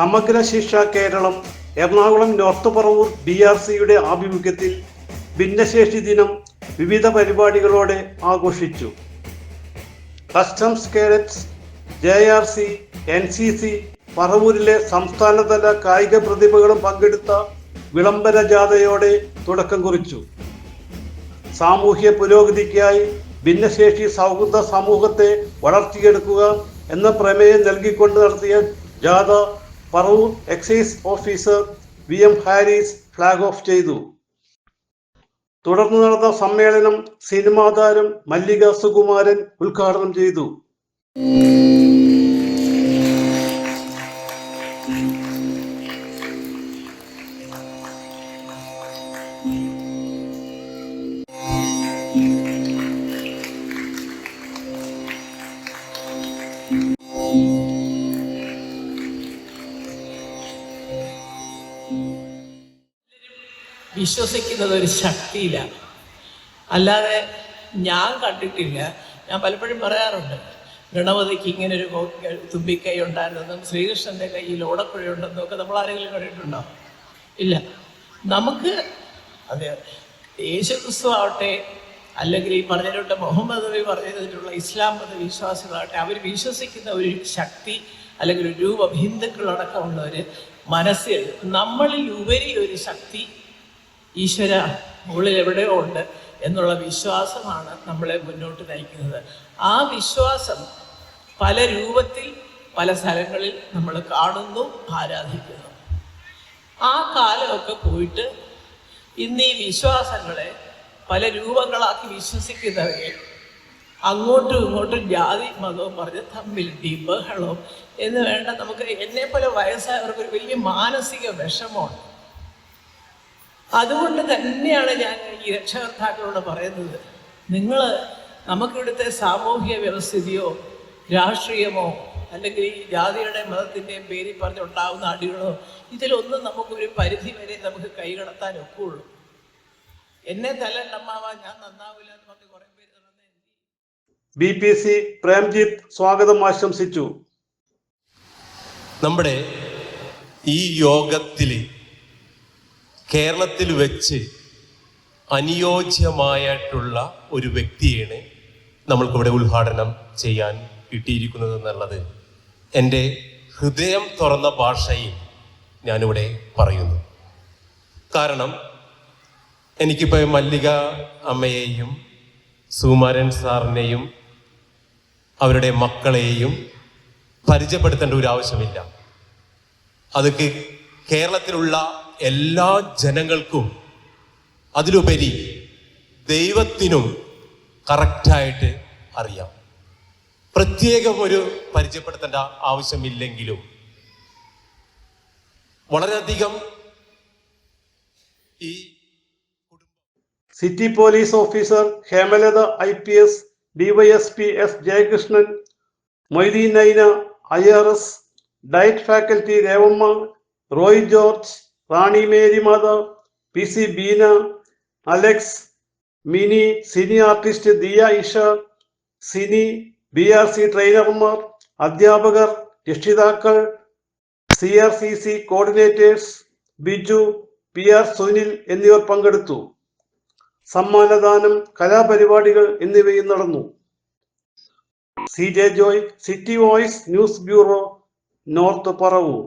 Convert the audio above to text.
Samagra Shiksha Keralam Ernakulam north Paravur B R സിയുടെ ആഭിമുഖ്യത്തിൽ ഭിന്നശേഷി ദിനം വിവിധ പരിപാടികളോടെ ആഘോഷിച്ചു. Customs cadets J R C N C C പറവൂരിലെ സംസ്ഥാനതല കായിക പ്രതിഭകളും പങ്കെടുത്ത വിളംബര ജാഥയോടെ തുടക്കം കുറിച്ചു. സാമൂഹ്യ പുരോഗതിക്കായി ഭിന്നശേഷി സൗഹൃദ സമൂഹത്തെ വളർത്തിയെടുക്കുക എന്ന പ്രമേയം നൽകിക്കൊണ്ട് നടത്തിയ ജാഥ Paravur excise officer V M Haris flag off ചെയ്തു. തുടർന്ന് നടന്ന സമ്മേളനം സിനിമാതാരം മല്ലിക സുകുമാരൻ ഉദ്ഘാടനം ചെയ്തു. വിശ്വസിക്കുന്നത് ഒരു ശക്തിയില്ല. അല്ലാതെ ഞാൻ കണ്ടിട്ടില്ല. ഞാൻ പലപ്പോഴും പറയാറുണ്ട് ഗണപതിക്ക് ഇങ്ങനെ ഒരു തുമ്പിക്കൈ ഉണ്ടായിരുന്നെന്നും ശ്രീകൃഷ്ണന്റെ കയ്യിൽ ഓടക്കുഴയുണ്ടെന്നും ഒക്കെ നമ്മൾ ആരെങ്കിലും കണ്ടിട്ടുണ്ടോ? ഇല്ല. നമുക്ക് അതെ യേശു ക്രിസ്തു ആവട്ടെ അല്ലെങ്കിൽ ഈ പറഞ്ഞിട്ട് മുഹമ്മദ് നബി പറഞ്ഞതിലുള്ള ഇസ്ലാം മത വിശ്വാസികളാവട്ടെ അവർ വിശ്വസിക്കുന്ന ഒരു ശക്തി അല്ലെങ്കിൽ ഒരു രൂപം ഹിന്ദുക്കളടക്കമുള്ളവർ മനസ്സിൽ നമ്മളിൽ ഉപരി ഒരു ശക്തി ഈശ്വര മുകളിൽ എവിടെയോ ഉണ്ട് എന്നുള്ള വിശ്വാസമാണ് നമ്മളെ മുന്നോട്ട് നയിക്കുന്നത്. ആ വിശ്വാസം പല രൂപത്തിൽ പല സ്ഥലങ്ങളിൽ നമ്മൾ കാണുന്നു ആരാധിക്കുന്നു. ആ കാലമൊക്കെ പോയിട്ട് ഇന്ന് ഈ വിശ്വാസങ്ങളെ പല രൂപങ്ങളാക്കി വിശ്വസിക്കുന്നവരെ അങ്ങോട്ടും ഇങ്ങോട്ടും ജാതി മതവും പറഞ്ഞ് തമ്മിൽ ഇടി ബഹളവും എന്ന് വേണ്ട നമുക്ക് എന്നെ പോലെ വയസ്സായവർക്ക് ഒരു വലിയ മാനസിക വിഷമമുണ്ട്. അതുകൊണ്ട് തന്നെയാണ് ഞാൻ ഈ രക്ഷകർത്താക്കളോട് പറയുന്നത്. നിങ്ങൾ നമുക്കിവിടുത്തെ സാമൂഹിക വ്യവസ്ഥിതിയോ രാഷ്ട്രീയമോ അല്ലെങ്കിൽ ഈ ജാതിയുടെ മതത്തിന്റെയും പേരിൽ പറഞ്ഞുണ്ടാവുന്ന അടികളോ ഇതിലൊന്നും നമുക്കൊരു പരിധി വരെ നമുക്ക് കൈകടത്താൻ ഒക്കുള്ളൂ. എന്നെ തലണ്ടമ്മാവാൻ ഞാൻ നന്നാവില്ല എന്ന് പറഞ്ഞ് കുറെ പേര് ബി പി സി പ്രേംജിത്ത് സ്വാഗതം ആശംസിച്ചു. നമ്മുടെ ഈ യോഗത്തിൽ കേരളത്തിൽ വെച്ച് അനുയോജ്യമായിട്ടുള്ള ഒരു വ്യക്തിയാണ് നമ്മൾക്കിവിടെ ഉദ്ഘാടനം ചെയ്യാൻ കിട്ടിയിരിക്കുന്നത് എന്നുള്ളത് എന്റെ ഹൃദയം തുറന്ന ഭാഷയിൽ ഞാനിവിടെ പറയുന്നു. കാരണം എനിക്കിപ്പോൾ മല്ലിക അമ്മയെയും സുകുമാരൻ സാറിനെയും അവരുടെ മക്കളെയും പരിചയപ്പെടുത്തേണ്ട ഒരു ആവശ്യമില്ല. അതൊക്കെ കേരളത്തിലുള്ള എല്ലാ ജനങ്ങൾക്കും അതിലുപരി ദൈവത്തിനും കറക്റ്റായിട്ട് അറിയാം. പ്രത്യേകം ഒരു പരിചയപ്പെടുത്തേണ്ട ആവശ്യമില്ലെങ്കിലും വളരെയധികം ഈ city police officer Hemalatha I P S DYSP S Jayakrishnan Moideen Naina I R S DIET faculty Revamma Roy George Rani Mary Madhav P C Beena Alex Mini cine artist Diya Isha Cini B R C ട്രെയിനർമാർ അധ്യാപകർ രക്ഷിതാക്കൾ C R C C coordinators Biju P R Sunil എന്നിവർ പങ്കെടുത്തു. സമ്മാനദാനം കലാപരിപാടികൾ എന്നിവയും നടന്നു. C J Joy city voice news bureau north Paravur.